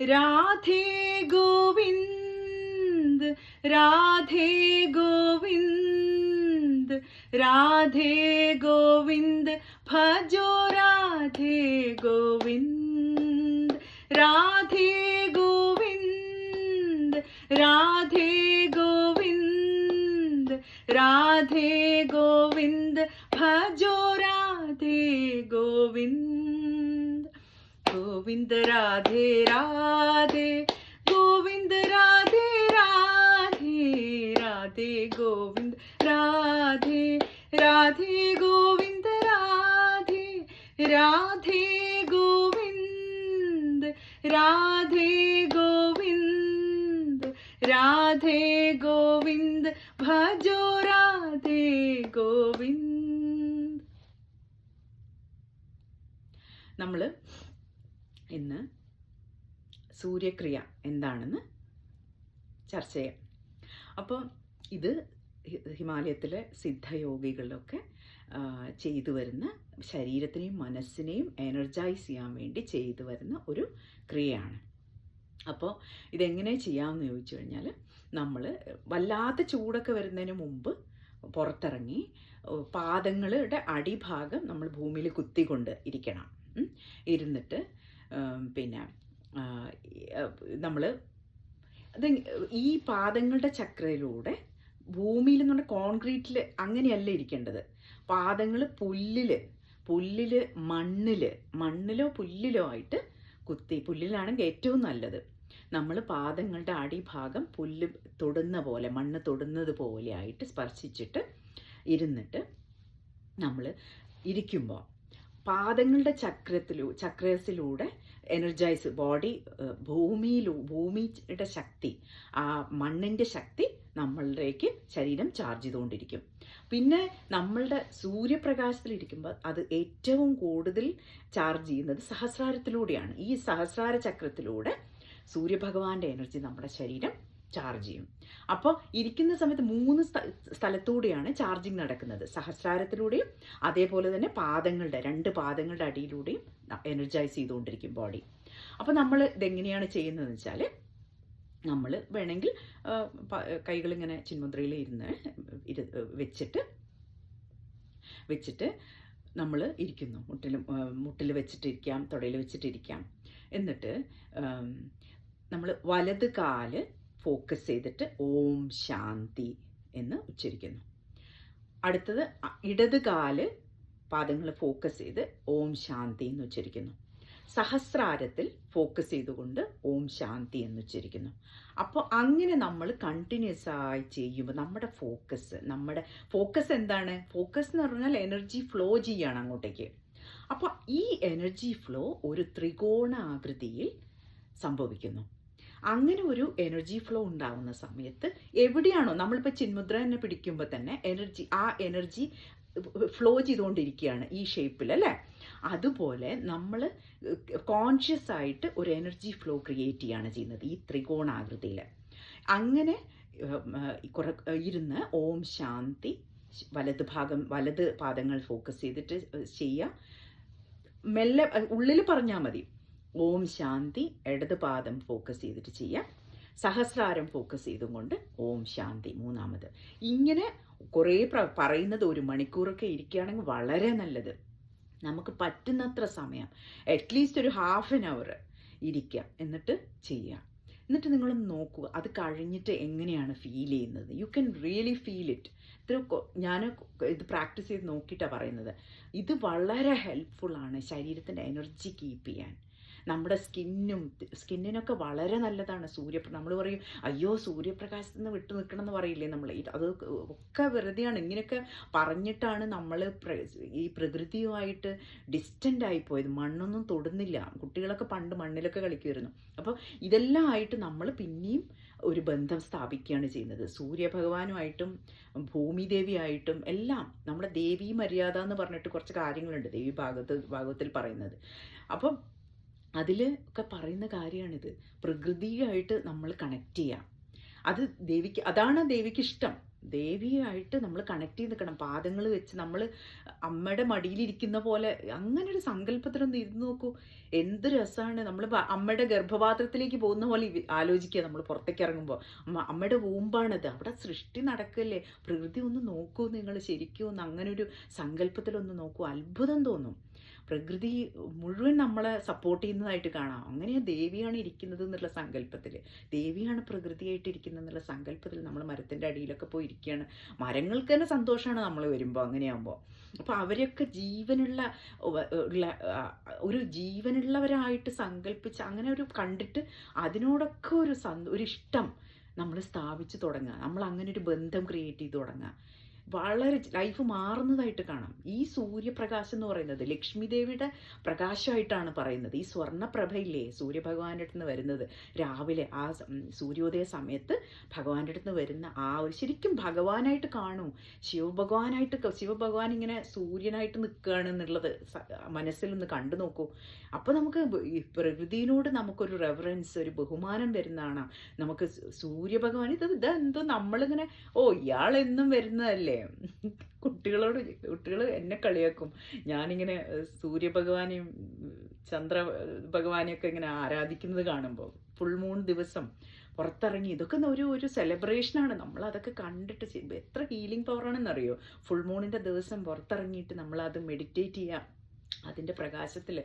राधे गोविंद राधे गोविंद राधे गोविंद, भजो राधे गोविंद राधे गोविंद राधे गोविंद राधे गोविंद, भजो राधे गोविंद। गोविंद राधे राधे गोविंद राधे राधे राधे गोविंद राधे राधे गोविंद राधे राधे गोविंद राधे സൂര്യക്രിയ എന്താണെന്ന് ചർച്ച ചെയ്യാം അപ്പോൾ ഇത് ഹിമാലയത്തിലെ സിദ്ധയോഗികളിലൊക്കെ ആ, ചെയ്തു വരുന്ന ശരീരത്തിനെയും മനസ്സിനെയും എനർജൈസ് ചെയ്യാൻ വേണ്ടി ചെയ്തു വരുന്ന ഒരു ക്രിയയാണ് അപ്പോൾ ഇതെങ്ങനെ ചെയ്യാമെന്ന് ചോദിച്ചു കഴിഞ്ഞാൽ നമ്മൾ വല്ലാത്ത ചൂടൊക്കെ വരുന്നതിന് മുമ്പ് പുറത്തിറങ്ങി പാദങ്ങളുടെ അടിഭാഗം നമ്മൾ ഭൂമിയിൽ കുത്തിക്കൊണ്ട് ഇരിക്കണം. ഇരുന്നിട്ട് പിന്നെ നമ്മൾ അത് ഈ പാദങ്ങളുടെ ചക്രയിലൂടെ ഭൂമിയിൽ എന്ന് പറഞ്ഞാൽ കോൺക്രീറ്റിൽ അങ്ങനെയല്ല ഇരിക്കേണ്ടത്? പാദങ്ങൾ പുല്ലിൽ പുല്ലിൽ മണ്ണിൽ മണ്ണിലോ പുല്ലിലോ ആയിട്ട് കുത്തി പുല്ലിലാണെങ്കിൽ ഏറ്റവും നല്ലത്. നമ്മൾ പാദങ്ങളുടെ അടിഭാഗം പുല്ല് തൊടുന്ന പോലെ മണ്ണ് തൊടുന്നത് പോലെ ആയിട്ട് സ്പർശിച്ചിട്ട് ഇരുന്നിട്ട് നമ്മൾ ഇരിക്കുമ്പോൾ പാദങ്ങളുടെ ചക്രത്തിലൂ ചക്രസിലൂടെ എനർജൈസ് ബോഡി ഭൂമിയിലൂ ഭൂമിയുടെ ശക്തി ആ മണ്ണിന്റെ ശക്തി നമ്മളിലേക്ക് ശരീരം ചാർജ് ചെയ്തുകൊണ്ടിരിക്കും. പിന്നെ നമ്മളുടെ സൂര്യപ്രകാശത്തിലിരിക്കുമ്പോൾ അത് ഏറ്റവും കൂടുതൽ ചാർജ് ചെയ്യുന്നത് സഹസ്രാരത്തിലൂടെയാണ്. ഈ സഹസ്രാര ചക്രത്തിലൂടെ സൂര്യഭഗവാന്റെ എനർജി നമ്മുടെ ശരീരം ചാർജ് ചെയ്യും. അപ്പോൾ ഇരിക്കുന്ന സമയത്ത് മൂന്ന് സ്ഥ- സ്ഥലത്തൂടെയാണ് ചാർജിങ് നടക്കുന്നത്. സഹസ്രാരത്തിലൂടെയും അതേപോലെ തന്നെ പാദങ്ങളുടെ രണ്ട് പാദങ്ങളുടെ അടിയിലൂടെയും എനർജൈസ് ചെയ്തുകൊണ്ടിരിക്കും ബോഡി അപ്പോൾ നമ്മൾ ഇതെങ്ങനെയാണ് ചെയ്യുന്നതെന്ന് വെച്ചാൽ നമ്മൾ വേണമെങ്കിൽ കൈകളിങ്ങനെ ചിന്മുദ്രയിൽ ഇരുന്ന് ഇരു വെച്ചിട്ട് വെച്ചിട്ട് നമ്മൾ ഇരിക്കുന്നു. മുട്ടിൽ മുട്ടിൽ വെച്ചിട്ടിരിക്കാം തുടയിൽ വെച്ചിട്ടിരിക്കാം. എന്നിട്ട് നമ്മൾ വലത് കാൽ ഫോക്കസ് ചെയ്തിട്ട് ഓം ശാന്തി എന്ന് ഉച്ചരിക്കുന്നു. അടുത്തത് ഇടത് കാൽ പാദങ്ങൾ ഫോക്കസ് ചെയ്ത് ഓം ശാന്തി എന്ന് ഉച്ചരിക്കുന്നു. സഹസ്രാരത്തിൽ ഫോക്കസ് ചെയ്തുകൊണ്ട് ഓം ശാന്തി എന്ന് ഉച്ചരിക്കുന്നു. അപ്പോൾ അങ്ങനെ നമ്മൾ കണ്ടിന്യൂസ് ആയി ചെയ്യുമ്പോൾ നമ്മുടെ ഫോക്കസ് നമ്മുടെ ഫോക്കസ് എന്താണ്? ഫോക്കസ് എന്ന് പറഞ്ഞാൽ എനർജി ഫ്ലോ ചെയ്യാണ് അങ്ങോട്ടേക്ക്. അപ്പോൾ ഈ എനർജി ഫ്ലോ ഒരു ത്രികോണാകൃതിയിൽ സംഭവിക്കുന്നു. അങ്ങനെ ഒരു എനർജി ഫ്ലോ ഉണ്ടാവുന്ന സമയത്ത് എവിടെയാണോ നമ്മളിപ്പോൾ ചിന്മുദ്ര തന്നെ പിടിക്കുമ്പോൾ തന്നെ എനർജി ആ എനർജി ഫ്ലോ ചെയ്തുകൊണ്ടിരിക്കുകയാണ് ഈ ഷേപ്പിൽ അല്ലേ? അതുപോലെ നമ്മൾ കോൺഷ്യസ് ആയിട്ട് ഒരു എനർജി ഫ്ലോ ക്രിയേറ്റ് ചെയ്യുകയാണ് ചെയ്യുന്നത് ഈ ത്രികോണാകൃതിയിൽ അങ്ങനെ കുറ ഇരുന്ന് ഓം ശാന്തി വലത് ഭാഗം വലത് പാദങ്ങൾ ഫോക്കസ് ചെയ്തിട്ട് ചെയ്യുക. മെല്ലെ ഉള്ളിൽ പറഞ്ഞാൽ മതി. ഓം ശാന്തി ഇടത് പാദം ഫോക്കസ് ചെയ്തിട്ട് ചെയ്യാം. സഹസ്രാരം ഫോക്കസ് ചെയ്തും കൊണ്ട് ഓം ശാന്തി മൂന്നാമത്. ഇങ്ങനെ കുറേ പറയുന്നത് ഒരു മണിക്കൂറൊക്കെ ഇരിക്കുകയാണെങ്കിൽ വളരെ നല്ലത്. നമുക്ക് പറ്റുന്നത്ര സമയം അറ്റ്ലീസ്റ്റ് ഒരു ഹാഫ് ആൻ അവർ ഇരിക്കുക എന്നിട്ട് ചെയ്യാം. എന്നിട്ട് നിങ്ങൾ നോക്കുക അത് കഴിഞ്ഞിട്ട് എങ്ങനെയാണ് ഫീൽ ചെയ്യുന്നത്? You can really feel it ഇത്ര ഞാൻ ഇത് പ്രാക്ടീസ് ചെയ്ത് നോക്കിയിട്ടാണ് പറയുന്നത്. ഇത് വളരെ ഹെൽപ്ഫുള്ളാണ് ശരീരത്തിന്റെ എനർജി കീപ്പ് ചെയ്യാൻ. നമ്മുടെ സ്കിന്നും സ്കിന്നിനൊക്കെ വളരെ നല്ലതാണ് സൂര്യ നമ്മൾ പറയും അയ്യോ സൂര്യപ്രകാശത്തിൽ നിന്ന് വിട്ടു നിൽക്കണം എന്ന് പറയില്ലേ നമ്മൾ അത് ഒക്കെ വെറുതെയാണ്. ഇങ്ങനെയൊക്കെ പറഞ്ഞിട്ടാണ് നമ്മൾ ഈ പ്രകൃതിയുമായിട്ട് ഡിസ്റ്റന്റ് ആയിപ്പോയത് മണ്ണൊന്നും തൊടുന്നില്ല. കുട്ടികളൊക്കെ പണ്ട് മണ്ണിലൊക്കെ കളിക്കുമായിരുന്നു. അപ്പോൾ ഇതെല്ലാം ആയിട്ട് നമ്മൾ പിന്നെയും ഒരു ബന്ധം സ്ഥാപിക്കുകയാണ് ചെയ്യുന്നത്. സൂര്യഭഗവാനുമായിട്ടും ഭൂമിദേവിയായിട്ടും എല്ലാം നമ്മുടെ ദേവി മര്യാദ എന്ന് പറഞ്ഞിട്ട് കുറച്ച് കാര്യങ്ങളുണ്ട് ദേവി ഭാഗത്ത് ഭാഗത്തിൽ പറയുന്നത്. അപ്പം അതിൽ ഒക്കെ പറയുന്ന കാര്യമാണിത് പ്രകൃതിയായിട്ട് നമ്മൾ കണക്ട് ചെയ്യാം. അത് ദേവിക്ക് അതാണ് ദേവിക്ക് ഇഷ്ടം. ദേവിയായിട്ട് നമ്മൾ കണക്ട് ചെയ്ത് നിൽക്കണം പാദങ്ങൾ വെച്ച് നമ്മൾ അമ്മയുടെ മടിയിലിരിക്കുന്ന പോലെ അങ്ങനെ ഒരു സങ്കല്പത്തിലൊന്ന് ഇരുന്ന് നോക്കൂ. എന്ത് രസമാണ് നമ്മൾ അമ്മയുടെ ഗർഭപാത്രത്തിലേക്ക് പോകുന്ന പോലെ ആലോചിക്കുക നമ്മൾ പുറത്തേക്ക് ഇറങ്ങുമ്പോൾ അമ്മ അമ്മയുടെ വൂമ്പാണത്. അവിടെ സൃഷ്ടി നടക്കല്ലേ? പ്രകൃതി ഒന്ന് നോക്കൂ നിങ്ങൾ ശരിക്കും ഒന്ന് അങ്ങനെ ഒരു സങ്കല്പത്തിലൊന്ന് നോക്കൂ. അത്ഭുതം തോന്നും. പ്രകൃതി മുഴുവൻ നമ്മളെ സപ്പോർട്ട് ചെയ്യുന്നതായിട്ട് കാണാം. അങ്ങനെയാണ് ദേവിയാണ് ഇരിക്കുന്നത് എന്നുള്ള സങ്കല്പത്തിൽ. ദേവിയാണ് പ്രകൃതിയായിട്ട് ഇരിക്കുന്നത് എന്നുള്ള സങ്കല്പത്തിൽ നമ്മൾ മരത്തിന്റെ അടിയിലൊക്കെ പോയി ഇരിക്കുകയാണ്. മരങ്ങൾക്ക് തന്നെ സന്തോഷമാണ് നമ്മൾ വരുമ്പോൾ അങ്ങനെയാകുമ്പോൾ അപ്പോൾ അവരൊക്കെ ജീവനുള്ള ഉള്ള ഒരു ജീവനുള്ളവരായിട്ട് സങ്കല്പിച്ച് അങ്ങനെ ഒരു കണ്ടിട്ട് അതിനോടൊക്കെ ഒരു സന്ത ഒരു ഇഷ്ടം നമ്മൾ സ്ഥാപിച്ച് തുടങ്ങുക. നമ്മൾ അങ്ങനെ ഒരു ബന്ധം ക്രിയേറ്റ് ചെയ്ത് തുടങ്ങുക. വളരെ ലൈഫ് മാറുന്നതായിട്ട് കാണാം. ഈ സൂര്യപ്രകാശം എന്ന് പറയുന്നത് ലക്ഷ്മി ദേവിയുടെ പ്രകാശമായിട്ടാണ് പറയുന്നത്. ഈ സ്വർണപ്രഭയില്ലേ സൂര്യഭഗവാന്റെ അടുത്ത് നിന്ന് വരുന്നത്. രാവിലെ ആ സൂര്യോദയ സമയത്ത് ഭഗവാന്റെ അടുത്ത് നിന്ന് വരുന്ന ആ ഒരു ശരിക്കും ഭഗവാനായിട്ട് കാണൂ. ശിവഭഗവാനായിട്ട് ശിവഭഗവാൻ ഇങ്ങനെ സൂര്യനായിട്ട് നിൽക്കുകയാണ് എന്നുള്ളത് മനസ്സിൽ ഒന്ന് കണ്ടു നോക്കൂ. അപ്പോൾ നമുക്ക് പ്രകൃതിയിനോട് നമുക്കൊരു റെഫറൻസ് ഒരു ബഹുമാനം വരുന്നതാണ്. നമുക്ക് സൂര്യഭഗവാൻ ഇത് ഇതെന്തോ നമ്മളിങ്ങനെ ഓ ഇയാൾ എന്നും വരുന്നതല്ലേ? കുട്ടികളോട് കുട്ടികൾ എന്നെ കളിയാക്കും. ഞാനിങ്ങനെ സൂര്യഭഗവാനെയും ചന്ദ്ര ഭഗവാനെയൊക്കെ ഇങ്ങനെ ആരാധിക്കുന്നത് കാണുമ്പോൾ ഫുൾ മൂൺ ദിവസം പുറത്തിറങ്ങി ഇതൊക്കെ ഒരു ഒരു സെലിബ്രേഷനാണ് നമ്മൾ അതൊക്കെ കണ്ടിട്ട് എത്ര ഹീലിംഗ് പവറാണെന്നറിയോ ഫുൾ മൂണിന്റെ ദിവസം പുറത്തിറങ്ങിയിട്ട് നമ്മളത് മെഡിറ്റേറ്റ് ചെയ്യുക അതിന്റെ പ്രകാശത്തിൽ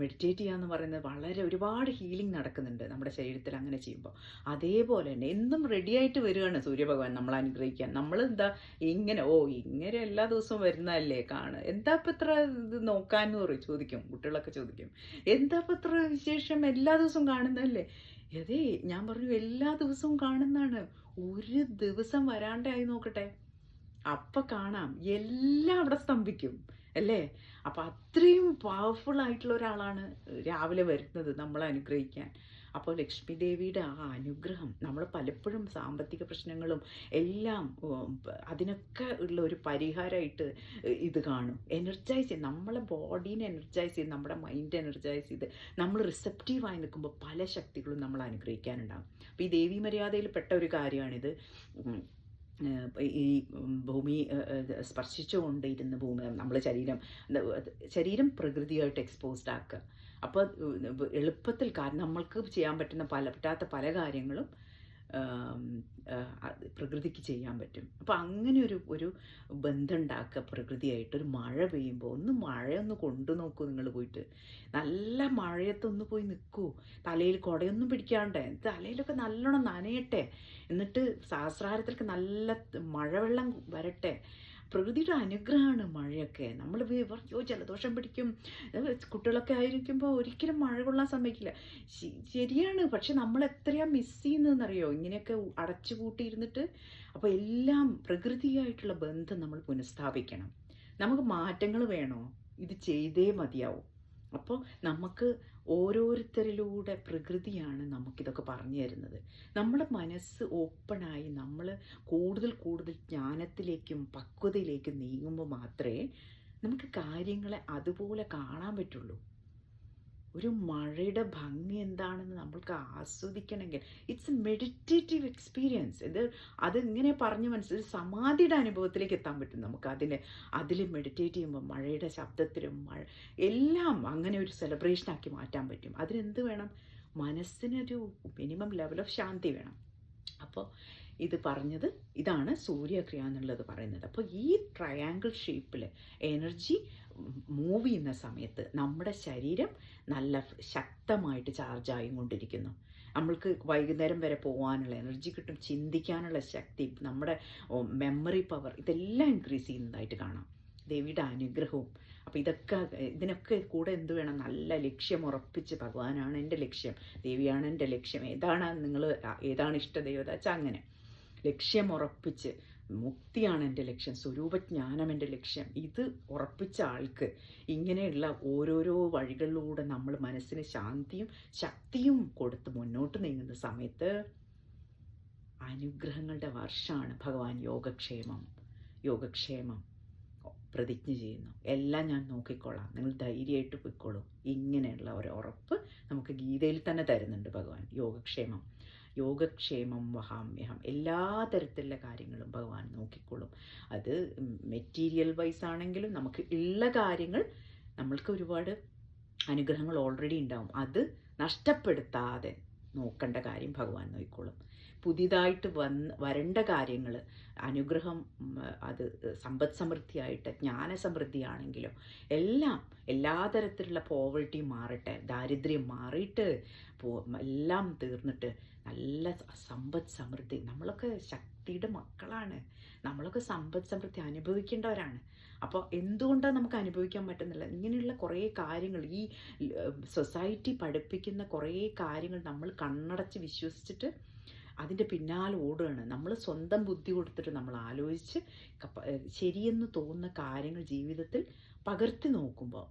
മെഡിറ്റേറ്റ് ചെയ്യുക എന്ന് പറയുന്നത് വളരെ ഒരുപാട് ഹീലിംഗ് നടക്കുന്നുണ്ട് നമ്മുടെ ശരീരത്തിൽ അങ്ങനെ ചെയ്യുമ്പോൾ അതേപോലെ തന്നെ എന്നും റെഡിയായിട്ട് വരികയാണ് സൂര്യഭഗവാൻ നമ്മൾ അനുഗ്രഹിക്കാൻ. നമ്മൾ എന്താ ഇങ്ങനെ ഓ ഇങ്ങനെ എല്ലാ ദിവസവും വരുന്നതല്ലേ കാണ്. എന്താ ഇപ്പം ഇത്ര ഇത് നോക്കാന്ന് പറയും ചോദിക്കും കുട്ടികളൊക്കെ ചോദിക്കും. എന്താ ഇപ്പം ഇത്ര വിശേഷം എല്ലാ ദിവസവും കാണുന്നതല്ലേ? അതേ ഞാൻ പറഞ്ഞു എല്ലാ ദിവസവും കാണുന്നതാണ്. ഒരു ദിവസം വരാണ്ടായി നോക്കട്ടെ. അപ്പം കാണാം. എല്ലാം അവിടെ സ്തംഭിക്കും. അല്ലേ? അപ്പോൾ അത്രയും പവർഫുൾ ആയിട്ടുള്ള ഒരാളാണ് രാവിലെ വരുന്നത് നമ്മളെ അനുഗ്രഹിക്കാൻ. അപ്പോൾ ലക്ഷ്മി ദേവിയുടെ ആ അനുഗ്രഹം നമ്മൾ പലപ്പോഴും സാമ്പത്തിക പ്രശ്നങ്ങളും എല്ലാം അതിനൊക്കെ ഉള്ള ഒരു പരിഹാരമായിട്ട് ഇത് കാണും. എനർജൈസ് ചെയ്യും നമ്മളെ ബോഡീനെ എനർജൈസ് ചെയ്ത് നമ്മുടെ മൈൻഡ് എനർജൈസ് ചെയ്ത് നമ്മൾ റിസപ്റ്റീവായി നിൽക്കുമ്പോൾ പല ശക്തികളും നമ്മൾ അനുഗ്രഹിക്കാനുണ്ടാകും. അപ്പോൾ ഈ ദേവി മര്യാദയിൽ പെട്ട ഒരു കാര്യമാണിത്. ഈ ഭൂമി ഏഹ്, ഏഹ്, സ്പർശിച്ചുകൊണ്ട് ഇരുന്ന് ഭൂമി നമ്മൾ ശരീരം ശരീരം പ്രകൃതിയായിട്ട് എക്സ്പോസ്ഡ് ആക്കുക. അപ്പോൾ എളുപ്പത്തിൽ കാരണം നമ്മൾക്ക് ചെയ്യാൻ പറ്റുന്ന പല പറ്റാത്ത പല കാര്യങ്ങളും പ്രകൃതിക്ക് ചെയ്യാൻ പറ്റും. അപ്പോൾ അങ്ങനെ ഒരു ഒരു ബന്ധം ഉണ്ടാക്കുക പ്രകൃതിയായിട്ട്. ഒരു മഴ പെയ്യുമ്പോൾ ഒന്ന് മഴയൊന്ന് കൊണ്ടു നോക്കൂ നിങ്ങൾ പോയിട്ട്. നല്ല മഴയത്തൊന്ന് പോയി നിൽക്കൂ. തലയിൽ കുടയൊന്നും പിടിക്കാണ്ട് തലയിലൊക്കെ നല്ലോണം നനയട്ടെ. എന്നിട്ട് സഹസ്രാരത്തിലേക്ക് നല്ല മഴവെള്ളം വരട്ടെ. പ്രകൃതിയുടെ അനുഗ്രഹമാണ് മഴയൊക്കെ. നമ്മൾ പറഞ്ഞോ ജലദോഷം പിടിക്കും. കുട്ടികളൊക്കെ ആയിരിക്കുമ്പോൾ ഒരിക്കലും മഴ കൊള്ളാൻ സമ്മതിക്കില്ല. ശരിയാണ്. പക്ഷെ നമ്മൾ എത്രയാ മിസ് ചെയ്യുന്നതെന്നറിയോ? ഇങ്ങനെയൊക്കെ അടച്ചു കൂട്ടിയിരുന്നിട്ട് അപ്പോൾ എല്ലാം പ്രകൃതിയായിട്ടുള്ള ബന്ധം നമ്മൾ പുനഃസ്ഥാപിക്കണം. നമുക്ക് മാറ്റങ്ങൾ വേണോ? ഇത് ചെയ്തേ മതിയാവും. അപ്പോൾ നമുക്ക് ഓരോരുത്തരിലൂടെ പ്രകൃതിയാണ് നമുക്കിതൊക്കെ പറഞ്ഞു തരുന്നത്. നമ്മുടെ മനസ്സ് ഓപ്പണായി നമ്മൾ കൂടുതൽ കൂടുതൽ ജ്ഞാനത്തിലേക്കും പക്വതയിലേക്കും നീങ്ങുമ്പോൾ മാത്രമേ നമുക്ക് കാര്യങ്ങളെ അതുപോലെ കാണാൻ പറ്റുള്ളൂ. ഒരു മഴയുടെ ഭംഗി എന്താണെന്ന് നമ്മൾക്ക് ആസ്വദിക്കണമെങ്കിൽ. ഇറ്റ്സ് എ മെഡിറ്റേറ്റീവ് എക്സ്പീരിയൻസ് ഇത് അതിങ്ങനെ പറഞ്ഞ് മനസ്സിൽ സമാധിയുടെ അനുഭവത്തിലേക്ക് എത്താൻ പറ്റും നമുക്ക് അതിൽ അതിൽ മെഡിറ്റേറ്റ് ചെയ്യുമ്പോൾ മഴയുടെ ശബ്ദത്തിലും മഴ എല്ലാം അങ്ങനെ ഒരു സെലിബ്രേഷനാക്കി മാറ്റാൻ പറ്റും. അതിനെന്ത് വേണം? മനസ്സിനൊരു മിനിമം ലെവൽ ഓഫ് ശാന്തി വേണം. അപ്പോൾ ഇത് പറഞ്ഞത് ഇതാണ് സൂര്യക്രിയ എന്നുള്ളത് പറയുന്നത്. അപ്പോൾ ഈ ട്രയാങ്കിൾ ഷേപ്പിൽ എനർജി മൂവ് ചെയ്യുന്ന സമയത്ത് നമ്മുടെ ശരീരം നല്ല ശക്തമായിട്ട് ചാർജായും കൊണ്ടിരിക്കുന്നു നമ്മൾക്ക് വൈകുന്നേരം വരെ പോകാനുള്ള എനർജി കിട്ടും ചിന്തിക്കാനുള്ള ശക്തി നമ്മുടെ മെമ്മറി പവർ ഇതെല്ലാം ഇൻക്രീസ് ചെയ്യുന്നതായിട്ട് കാണാം. ദേവിയുടെ അനുഗ്രഹവും. അപ്പോൾ ഇതൊക്കെ ഇതിനൊക്കെ കൂടെ എന്ത് വേണം? നല്ല ലക്ഷ്യം ഉറപ്പിച്ച് ഭഗവാനാണ് എന്റെ ലക്ഷ്യം ദേവിയാണ് എന്റെ ലക്ഷ്യം. ഏതാണ് നിങ്ങൾ ഏതാണ് ഇഷ്ടദേവത വെച്ചാൽ അങ്ങനെ ലക്ഷ്യം ഉറപ്പിച്ച് മുക്തിയാണ് എന്റെ ലക്ഷ്യം സ്വരൂപജ്ഞാനം എന്റെ ലക്ഷ്യം. ഇത് ഉറപ്പിച്ച ആൾക്ക് ഇങ്ങനെയുള്ള ഓരോരോ വഴികളിലൂടെ നമ്മൾ മനസ്സിന് ശാന്തിയും ശക്തിയും കൊടുത്ത് മുന്നോട്ട് നീങ്ങുന്ന സമയത്ത് അനുഗ്രഹങ്ങളുടെ വർഷമാണ് ഭഗവാൻ യോഗക്ഷേമം യോഗക്ഷേമം പ്രതിജ്ഞ ചെയ്യുന്നു. എല്ലാം ഞാൻ നോക്കിക്കോളാം നിങ്ങൾ ധൈര്യമായിട്ട് പോയിക്കോളൂ. ഇങ്ങനെയുള്ള ഒരു ഉറപ്പ് നമുക്ക് ഗീതയിൽ തന്നെ തരുന്നുണ്ട് ഭഗവാൻ യോഗക്ഷേമം. യോഗക്ഷേമം വഹാമ്യഹം എല്ലാ തരത്തിലുള്ള കാര്യങ്ങളും ഭഗവാൻ നോക്കിക്കൊള്ളും. അത് മെറ്റീരിയൽ വൈസ് ആണെങ്കിലും നമുക്ക് ഉള്ള കാര്യങ്ങൾ നമ്മൾക്ക് ഒരുപാട് അനുഗ്രഹങ്ങൾ ഓൾറെഡി ഉണ്ടാവും അത് നഷ്ടപ്പെടുത്താതെ നോക്കേണ്ട കാര്യം ഭഗവാൻ നോക്കിക്കോളും പുതിയതായിട്ട് വന്ന് വരേണ്ട കാര്യങ്ങൾ അനുഗ്രഹം അത് സമ്പദ് സമൃദ്ധിയായിട്ട് ജ്ഞാനസമൃദ്ധിയാണെങ്കിലും എല്ലാം എല്ലാ തരത്തിലുള്ള പോവർട്ടി മാറട്ടെ ദാരിദ്ര്യം മാറിയിട്ട് എല്ലാം തീർന്നിട്ട് നല്ല സമ്പദ് സമൃദ്ധി നമ്മളൊക്കെ ശക്തിയുടെ മക്കളാണ്. നമ്മളൊക്കെ സമ്പദ് സമൃദ്ധി അനുഭവിക്കേണ്ടവരാണ്. അപ്പോൾ എന്തുകൊണ്ടാണ് നമുക്ക് അനുഭവിക്കാൻ പറ്റുന്നില്ല? ഇങ്ങനെയുള്ള കുറേ കാര്യങ്ങൾ ഈ സൊസൈറ്റി പഠിപ്പിക്കുന്ന കുറേ കാര്യങ്ങൾ നമ്മൾ കണ്ണടച്ച് വിശ്വസിച്ചിട്ട് അതിന്റെ പിന്നാലെ ഓടുകയാണ്. നമ്മൾ സ്വന്തം ബുദ്ധി കൊടുത്തിട്ട് നമ്മൾ ആലോചിച്ച് ശരിയെന്ന് തോന്നുന്ന കാര്യങ്ങൾ ജീവിതത്തിൽ പകർത്തി നോക്കുമ്പോൾ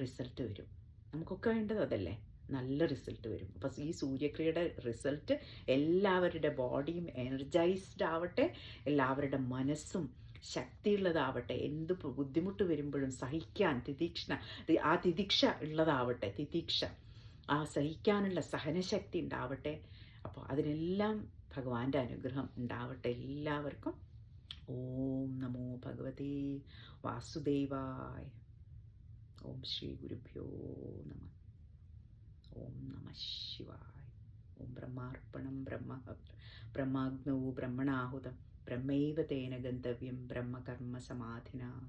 റിസൾട്ട് വരും. നമുക്കൊക്കെ വേണ്ടത് അതല്ലേ? നല്ല റിസൾട്ട് വരും. അപ്പോൾ ഈ സൂര്യക്രിയയുടെ റിസൾട്ട് എല്ലാവരുടെ ബോഡിയും എനർജൈസ്ഡ് ആവട്ടെ എല്ലാവരുടെ മനസ്സും ശക്തിയുള്ളതാവട്ടെ എന്ത് ബുദ്ധിമുട്ട് വരുമ്പോഴും സഹിക്കാൻ തിതീക്ഷണ ആ തിതീക്ഷ ഉള്ളതാവട്ടെ തിതീക്ഷ. ആ സഹിക്കാനുള്ള സഹനശക്തി ഉണ്ടാവട്ടെ. അപ്പോൾ അതിനെല്ലാം ഭഗവാന്റെ അനുഗ്രഹം ഉണ്ടാവട്ടെ എല്ലാവർക്കും. ഓം നമോ ഭഗവതേ വാസുദേവായ. ഓം ശ്രീ ഗുരുഭ്യോ നമ. ഓം നമ ശിവായ. ഓം ബ്രഹ്മാർപ്പണം ബ്രഹ്മ ബ്രഹ്മാഗ്നോ ബ്രഹ്മണാഹുതം. ബ്രഹ്മൈവ തേന ഗന്തവ്യം ബ്രഹ്മകർമ്മ സമാധിന.